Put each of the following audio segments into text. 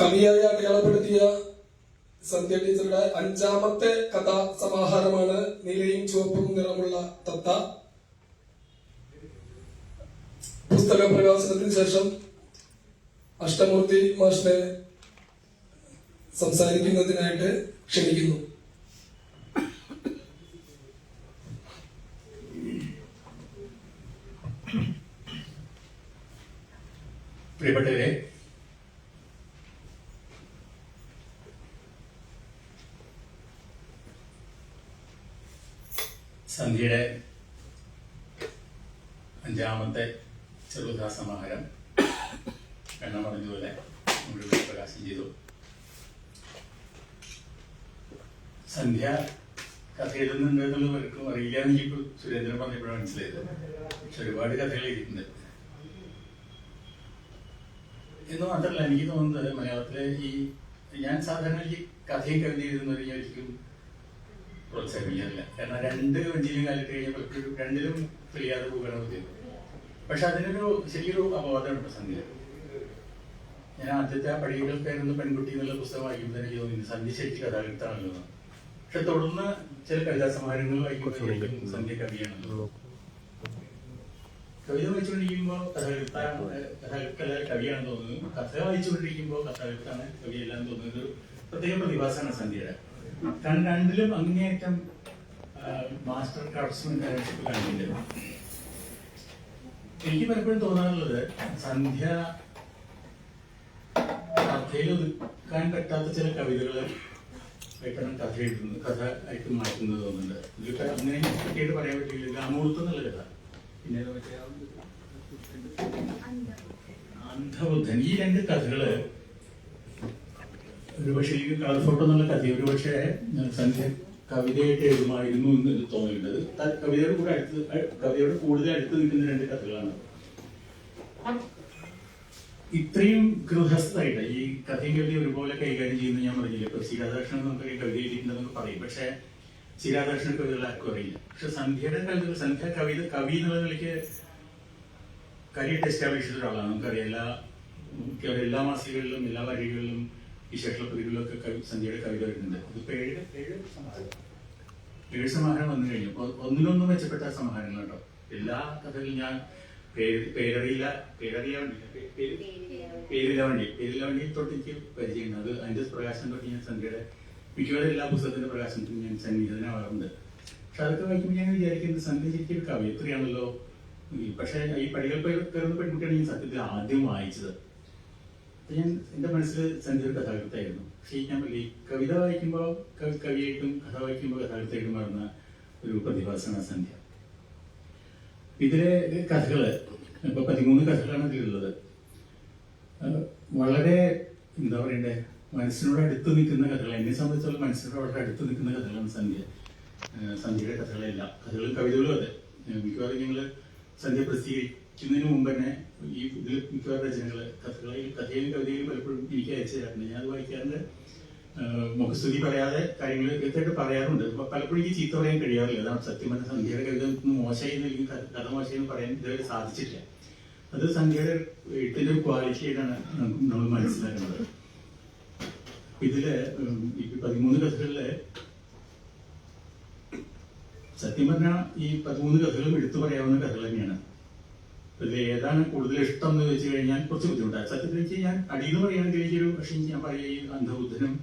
കവിയായി അടയാളപ്പെടുത്തിയ സന്ധ്യ ടീച്ചറുടെ അഞ്ചാമത്തെ കഥാ സമാഹാരമാണ് നീലയും ചുവപ്പും നിറമുള്ള തത്ത. പുസ്തക പ്രകാശനത്തിന് ശേഷം അഷ്ടമൂർത്തി മാഷിനെ സംസാരിക്കുന്നതിനായിട്ട് ക്ഷണിക്കുന്നു. പ്രിയപ്പെട്ടവരെ സന്ധ്യയുടെ അഞ്ചാമത്തെ ചെറുകഥാ സമാഹാരം എണ്ണം പറഞ്ഞതുപോലെ നമ്മളിവിടെ പ്രകാശനം ചെയ്തു. സന്ധ്യ കഥ എഴുതുന്നുണ്ടെന്നുള്ള പലർക്കും അറിയില്ല എന്ന് ഇപ്പോൾ സുരേന്ദ്രൻ പറഞ്ഞപ്പോഴാണ് മനസ്സിലായത്. പക്ഷെ ഒരുപാട് കഥകൾ എഴുതിയിട്ടുണ്ട്. എന്ന് മാത്രമല്ല എനിക്ക് തോന്നുന്നത് മലയാളത്തിലെ ഈ ഞാൻ സാധാരണ ഈ കഥയും കവിത എഴുതുന്നവരെ ഞാൻ ഒരിക്കലും പ്രോത്സാഹിപ്പിക്കാറില്ല. കാരണം രണ്ട് വഞ്ചിയിലും കാലത്ത് കഴിഞ്ഞപ്പോൾ രണ്ടിലും തെളിയാതെ പോകണം ചെയ്തു പക്ഷെ അതിനൊരു ശരിയൊരു അപവാദമുണ്ട് സന്ധ്യ ഞാൻ ആദ്യത്തെ ആ പടികൾ പേരൊന്ന് പെൺകുട്ടി എന്നുള്ള പുസ്തകം വായിക്കുമ്പോൾ എനിക്ക് തോന്നി സന്ധ്യ ശരിക്കും കഥാകൃത്താണല്ലോ പക്ഷെ തുടർന്ന് ചില കവിതാ സമാഹാരങ്ങൾ വായിക്കുമ്പോൾ സന്ധ്യ കവിയാണല്ലോ കവിത വായിച്ചുകൊണ്ടിരിക്കുമ്പോൾ കഥാകൃത്താണ് കഥകൃത്തല്ല കവിയാണ് തോന്നുന്നത് കഥ വായിച്ചുകൊണ്ടിരിക്കുമ്പോൾ കഥാകൃത്താണ് കവിയല്ലാന്ന് തോന്നുന്നത് പ്രത്യേക പ്രതിഭാസമാണ് സന്ധ്യയുടെ കാരണം രണ്ടിലും അങ്ങേയറ്റം മാസ്റ്റർ ക്രാഫ്റ്റ്സ്മാൻ കാണിക്കുന്നുണ്ട് എനിക്ക് പലപ്പോഴും തോന്നാറുള്ളത് സന്ധ്യ കഥയിൽ ഒതുക്കാൻ പറ്റാത്ത ചില കവിതകൾ ആയിട്ടാണ് കഥ എഴുതുന്നത് കഥ ആയിട്ട് മാറ്റുന്നത് തോന്നുന്നുണ്ട്. അങ്ങനെ പറ്റിയിട്ട് പറയാൻ പറ്റില്ല. ഗ്രാമൂർത്തം എന്നുള്ള കഥ. പിന്നെ മറ്റേ? അന്ധബുദ്ധൻ. ഈ രണ്ട് കഥകൾ ഒരുപക്ഷെ ഈ ഫോട്ടോ എന്നുള്ള കഥ ഒരുപക്ഷെ സന്ധ്യ കവിതയായിട്ട് എഴുതുമായിരുന്നു എന്ന് തോന്നിയിട്ടുണ്ട്. കവിതയോട് കൂടെ അടുത്ത് കവിതയുടെ കൂടുതൽ അടുത്ത് നിൽക്കുന്ന രണ്ട് കഥകളാണ്. ഇത്രയും ഗൃഹസ്ഥമായിട്ട് ഈ കഥയും കവിതയും ഒരുപോലെ കൈകാര്യം ചെയ്യുന്ന ഞാൻ പറഞ്ഞില്ല? ഇപ്പൊ സി രാധാകൃഷ്ണൻ നമുക്ക് കവിത എഴുതിയിട്ടുണ്ടെന്നൊക്കെ പറയും. പക്ഷെ സി രാധാകൃഷ്ണൻ കവിതകൾ ആർക്കും അറിയില്ല. പക്ഷെ സന്ധ്യയുടെ കവിതകൾ സന്ധ്യ കവിത കവി എന്നുള്ള നിലയ്ക്ക് എസ്റ്റാബ്ലിഷ് ചെയ്ത ഒരാളാണ് നമുക്കറിയാം എല്ലാ എല്ലാ മാസികകളിലും എല്ലാ വരികളിലും പ്രതികളിലും ഒക്കെ കവി സന്ധ്യയുടെ കവിത വരുന്നുണ്ട് ഇതിപ്പോ ഏഴ് ഏഴ് സമാഹാരം. ഏഴ് സമാഹാരം വന്നു കഴിഞ്ഞു. അപ്പൊ ഒന്നിനൊന്നും മെച്ചപ്പെട്ട സമാഹാരങ്ങൾ ഉണ്ടോ എല്ലാ കഥകളിലും ഞാൻ പേര് പേരറിയില്ല. പേരറിയാൻ വേണ്ടി പേര് പേരില്ല വണ്ടി. പേരില്ല വണ്ടി തൊട്ട് എനിക്ക് പരിചയമുണ്ട് അത് അതിന്റെ പ്രകാശനം തൊട്ട് ഞാൻ സന്ധ്യയുടെ മിക്കവാറും എല്ലാ പുസ്തകത്തിന്റെ പ്രകാശനത്തിനും ഞാൻ സന്നിഹിതനാവാറുണ്ട്. പക്ഷെ അതൊക്കെ വായിക്കുമ്പോൾ ഞാൻ വിചാരിക്കുന്നത് സന്ധ്യ ശരിക്കും ഒരു കവിയത്രിയാണല്ലോ പക്ഷെ ഈ പടികൾ പേർ കയറുന്ന പെൺകുട്ടിയാണ് ഞാൻ സത്യത്തിൽ ആദ്യം വായിച്ചത് ഞാൻ എന്റെ മനസ്സിൽ ഒരു കഥാകൃത്തായിരുന്നു. പക്ഷേ ഞാൻ ഈ കവിത വായിക്കുമ്പോൾ കവി കവിയായിട്ടും കഥ വായിക്കുമ്പോൾ കഥാകൃത്തായിട്ടും മാറുന്ന ഒരു പ്രതിഭാസമാണ് സന്ധ്യ. ഇതിലെ കഥകൾ ഇപ്പൊ പതിമൂന്ന് കഥകളാണ് ഇതിലുള്ളത്. വളരെ എന്താ പറയണ്ടേ മനസ്സിനോട് അടുത്ത് നിൽക്കുന്ന കഥകൾ എന്നെ സംബന്ധിച്ചോളം മനസ്സിനോട് വളരെ അടുത്ത് നിൽക്കുന്ന കഥകളാണ് സന്ധ്യ. സന്ധ്യയുടെ കഥകളെല്ലാം കഥകളും കവിതകളും അതെ. മിക്കവാറും ഞങ്ങൾ സന്ധ്യ പ്രസിദ്ധീകരിക്കുന്നതിന് മുമ്പ് തന്നെ ഈ ഇതിൽ മിക്കവാറും രചനകൾ കഥകളിൽ കഥയിലും കവിതയിലും പലപ്പോഴും എനിക്ക് അയച്ചു തരാറുണ്ട്. ഞാൻ അത് വായിക്കാറുണ്ട്. മുഖസ്തുതി പറയാതെ കാര്യങ്ങൾ കൃത്യമായിട്ട് പറയാറുണ്ട്. പലപ്പോഴും എനിക്ക് ചീത്ത പറയാൻ കഴിയാറില്ല. അതാണ് സത്യം പറഞ്ഞ സന്ധ്യയുടെ കവിത മോശമായി അല്ലെങ്കിൽ കഥ മോശമായി പറയാൻ ഇതുവരെ സാധിച്ചിട്ടില്ല. അത് സന്ധ്യയുടെ എഴുത്തിന്റെ ഒരു ക്വാളിറ്റിയായിട്ടാണ് നമ്മൾ മനസ്സിലാക്കുന്നത്. ഇതിൽ ഈ പതിമൂന്ന് കഥകളിൽ സത്യം പറഞ്ഞാൽ ഈ പതിമൂന്ന് കഥകളും എടുത്തു പറയാവുന്ന കഥകൾ തന്നെയാണ്. ഇതിൽ ഏതാണ് കൂടുതൽ ഇഷ്ടം എന്ന് വെച്ച് കഴിഞ്ഞാൽ കുറച്ച് ബുദ്ധിമുട്ടാണ്. സത്യത്തിൽ വെച്ച് ഞാൻ അടിയെന്ന് പറയുകയാണെങ്കിൽ എനിക്കൊരു പക്ഷേ ഞാൻ പറയുക ഈ അന്ധബുദ്ധനും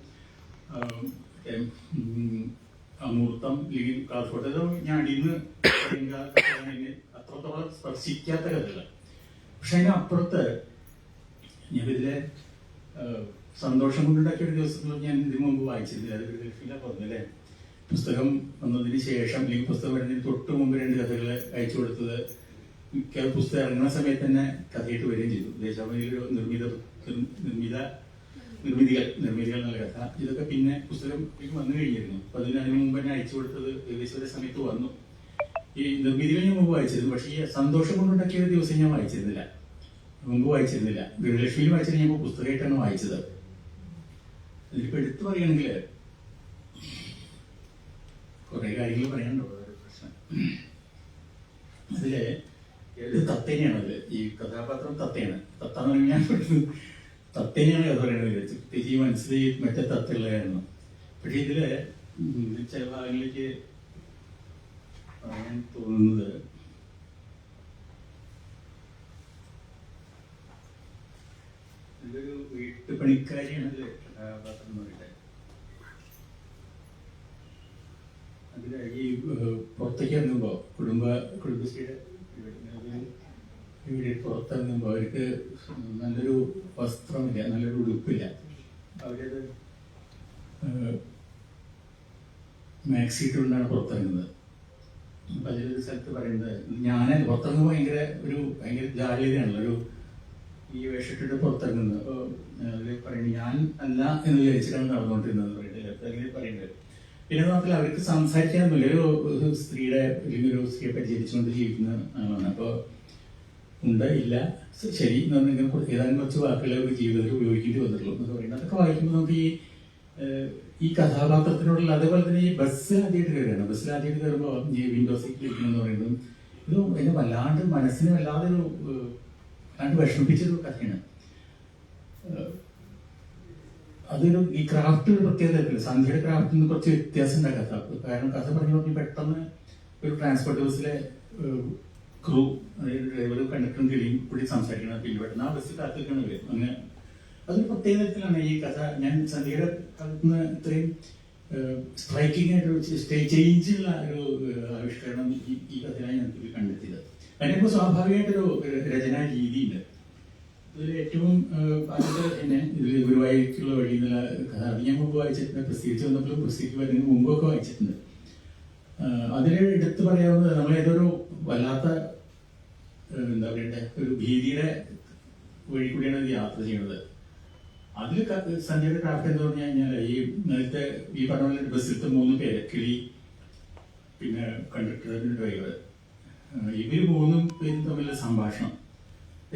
അമൂർത്തം അല്ലെങ്കിൽ കാസർഗോഡ് ഞാൻ അടിയെന്ന് കഥകളാണ് അത്രത്തോളം സ്പർശിക്കാത്ത കഥകൾ. പക്ഷെ അതിനപ്പുറത്ത് ഞാൻ ഇതിലെ സന്തോഷം കൊണ്ടുണ്ടാക്കിയ ഒരു ദിവസത്തിൽ ഞാൻ ഇതിനു മുമ്പ് വായിച്ചിരുന്നില്ല അത് ഗൾഫിലാണ് പറഞ്ഞല്ലേ പുസ്തകം വന്നതിന് ശേഷം അല്ലെങ്കിൽ പുസ്തകം വരുന്നതിന് തൊട്ട് മുമ്പ് രണ്ട് കഥകൾ അയച്ചു കൊടുത്തത് പുസ്തകം ഇറങ്ങുന്ന സമയത്ത് തന്നെ കഥയിട്ട് വരികയും ചെയ്തു. ദേശാഭിമാനിയിൽ നിർമ്മിത നിർമ്മിത നിർമ്മിതികൾ നിർമ്മിതികൾ എന്നുള്ള കഥ. ഇതൊക്കെ പിന്നെ പുസ്തകം വന്നു കഴിഞ്ഞിരുന്നു. അപ്പൊ അതിന് അതിന് മുമ്പ് തന്നെ അയച്ചു കൊടുത്തത് ഏകദേശം ഒരു സമയത്ത് വന്നു. ഈ നിർമ്മിതികൾ ഞാൻ മുമ്പ് വായിച്ചിരുന്നു. പക്ഷേ ഈ സന്തോഷം കൊണ്ടുണ്ടാക്കിയ ഒരു ദിവസം ഞാൻ വായിച്ചിരുന്നില്ല. മുമ്പ് വായിച്ചിരുന്നില്ല. ഗൃഹലക്ഷ്മിയിൽ വായിച്ചത് ഞാൻ പുസ്തകമായിട്ടാണ് വായിച്ചത്. അതിലിപ്പോ എടുത്തു പറയുകയാണെങ്കിൽ കുറെ കാര്യങ്ങൾ പറയാനുണ്ടോ. പ്രശ്നം. അതിൽ ഇത് തത്തേനെയാണ് അത് ഈ കഥാപാത്രം തത്തയാണ് തത്ത പറഞ്ഞാൽ തത്തേനെയാണ് കഥ പറയുന്നത് പ്രത്യേകിച്ച് ഈ മനസ്സിൽ മറ്റേ തത്തുള്ളതായിരുന്നു. പക്ഷെ ഇതിൽ ചില ഭാഗങ്ങളിലേക്ക് പറയാൻ തോന്നുന്നത് ഇതൊരു വീട്ടുപണിക്കാരിയാണ് ഇതിൽ കഥാപാത്രം എന്ന് പറയട്ടെ അതിൽ ഈ പുറത്തേക്ക് ഇറങ്ങുമ്പോ കുടുംബ കുടുംബശ്രീയുടെ ഇവിടെ പുറത്തിറങ്ങുമ്പോൾ അവർക്ക് നല്ലൊരു വസ്ത്രമില്ല നല്ലൊരു ഉടുപ്പില്ല. അവരത്? മാക്സിട്ട് മാക്സി ഇട്ടുകൊണ്ടാണ് പുറത്തിറങ്ങുന്നത്. അപ്പം അതിലൊരു സ്ഥലത്ത് പറയുന്നത് ഞാൻ പുറത്തിറങ്ങുമ്പോൾ ഭയങ്കര ഒരു ഭയങ്കര ജാഗ്രതയാണല്ലോ ഒരു ഈ വേഷിട്ടിട്ട് പുറത്തിറങ്ങുന്നത്. അപ്പോൾ അതിൽ പറയുന്നത് ഞാൻ അല്ല എന്ന് വിചാരിച്ചിട്ടാണ് നടന്നുകൊണ്ടിരുന്നത് അതിൽ പറയുന്നത്. പിന്നെ മാത്രമല്ല അവർക്ക് സംസാരിക്കാനൊന്നുമില്ല. ഒരു ഒരു സ്ത്രീയുടെ അല്ലെങ്കിൽ ഒരു സ്ത്രീയെ പരിചരിച്ചുകൊണ്ട് ജീവിക്കുന്ന ആളാണ്. അപ്പോൾ ഉണ്ട് ഇല്ല. ശരി ഏതാനും കുറച്ച് വാക്കുകളെ ഒരു ജീവിതത്തിൽ ഉപയോഗിക്കേണ്ടി വന്നിട്ടുള്ളൂ എന്ന് പറയുന്നത്. അതൊക്കെ വായിക്കുമ്പോൾ നമുക്ക് ഈ ഈ കഥാപാത്രത്തിനോടുള്ള അതേപോലെ തന്നെ ഈ ബസ് ആദ്യമായിട്ട് കയറുകയാണ്. ബസ്സിൽ ആദ്യമായിട്ട് കയറുമ്പോൾ ഈ വിൻഡോ ഇരിക്കണം എന്ന് പറയുന്നത് ഇത് എന്നെ വല്ലാണ്ട് മനസ്സിനെ വല്ലാതെ ഒരു വല്ലാണ്ട് വിഷമിപ്പിച്ചൊരു കഥയാണ്. അതൊരു ഈ ക്രാഫ്റ്റ് ഒരു പ്രത്യേകത സന്ധ്യയുടെ ക്രാഫ്റ്റിൽ നിന്ന് കുറച്ച് വ്യത്യാസം ഉണ്ട് കഥ. കാരണം കഥ പറഞ്ഞു നോക്കി പെട്ടെന്ന് ഒരു ട്രാൻസ്പോർട്ട് ബസ്സിലെ ക്രൂ അതായത് ഡ്രൈവറും കണ്ടക്ടറും കിളിയും കൂടി പിന്നെ പെട്ടെന്ന് ആ ബസ്സിൽ കാത്തിരിക്കണം ഇവർ അങ്ങനെ. അതൊരു പ്രത്യേക തരത്തിലാണ് ഈ കഥ. ഞാൻ സന്ധ്യയുടെ നിന്ന് ഇത്രയും സ്ട്രൈക്കിംഗ് ആയിട്ട് ചേഞ്ചുള്ള ഒരു ആവിഷ്കരണം ഈ കഥയിലാണ് ഇതിൽ കണ്ടെത്തിയത്. അതിനിപ്പോൾ സ്വാഭാവികമായിട്ടൊരു രചനാ രീതിയുണ്ട്. ഇതിൽ ഏറ്റവും ആദ്യത്തെ എന്നെ ഇതിൽ ഗുരുവായൂരിക്കുള്ള വഴി എന്നുള്ള കഥ. അത് ഞാൻ മുമ്പ് വായിച്ചിട്ടുണ്ട്. പ്രസിദ്ധിച്ച് വന്നപ്പോഴും പ്രസിദ്ധിക്ക് വരുന്നതിന് മുമ്പൊക്കെ വായിച്ചിട്ടുണ്ട്. അതിനെടുത്ത് പറയാവുന്നത് നമ്മൾ ഏതൊരു വല്ലാത്ത എന്താ പറയണ്ടേ ഒരു ഭീതിയുടെ വഴി കൂടിയാണ് യാത്ര ചെയ്യുന്നത്. അതിൽ സഞ്ജയുടെ ക്രാഫ്റ്റ് എന്ന് പറഞ്ഞു കഴിഞ്ഞാൽ ഈ നേരത്തെ ഈ പറഞ്ഞ പോലെ ബസ്സിലത്തെ മൂന്ന് പേര് കിളി പിന്നെ കണ്ടക്ടർ ഡ്രൈവർ ഇവർ മൂന്നും പേരും തമ്മിലുള്ള സംഭാഷണം.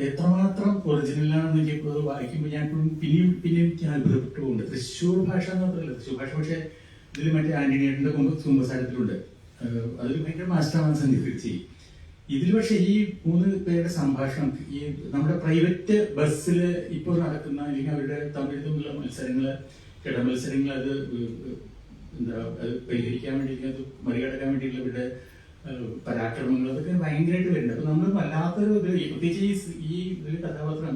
എത്രമാത്രം ഒറിജിനലാണെന്ന് എനിക്ക് വായിക്കുമ്പോൾ ഞാൻ ഇപ്പോഴും പിന്നെയും പിന്നെയും ഞാൻ അത്ഭുതപ്പെട്ടു പോകുന്നുണ്ട് തൃശ്ശൂർ ഭാഷ എന്ന് മാത്രമല്ല തൃശ്ശൂർ ഭാഷ പക്ഷേ ഇതിൽ മറ്റേ ആന്റണിയുടെ കുമ്പസാരത്തിലുണ്ട് അതിൽ ഭയങ്കര മാസ്റ്ററാണ് സന്ധിപ്പിച്ച് ഇതിൽ പക്ഷെ ഈ മൂന്ന് പേരുടെ സംഭാഷണം ഈ നമ്മുടെ പ്രൈവറ്റ് ബസ്സിൽ ഇപ്പോൾ നടക്കുന്ന അല്ലെങ്കിൽ അവരുടെ തമ്മിൽ തമ്മിലുള്ള മത്സരങ്ങൾ കിട മത്സരങ്ങൾ അത് എന്താ അത് പരിഹരിക്കാൻ വേണ്ടി അത് മറികടക്കാൻ വേണ്ടിയിട്ടുള്ള ഇവരുടെ പരാക്രമങ്ങൾ അതൊക്കെ ഭയങ്കരമായിട്ട് വരുന്നുണ്ട്. അപ്പൊ നമ്മൾ വല്ലാത്തൊരു പ്രത്യേകിച്ച് ഈ ഈ ഒരു കഥാപാത്രം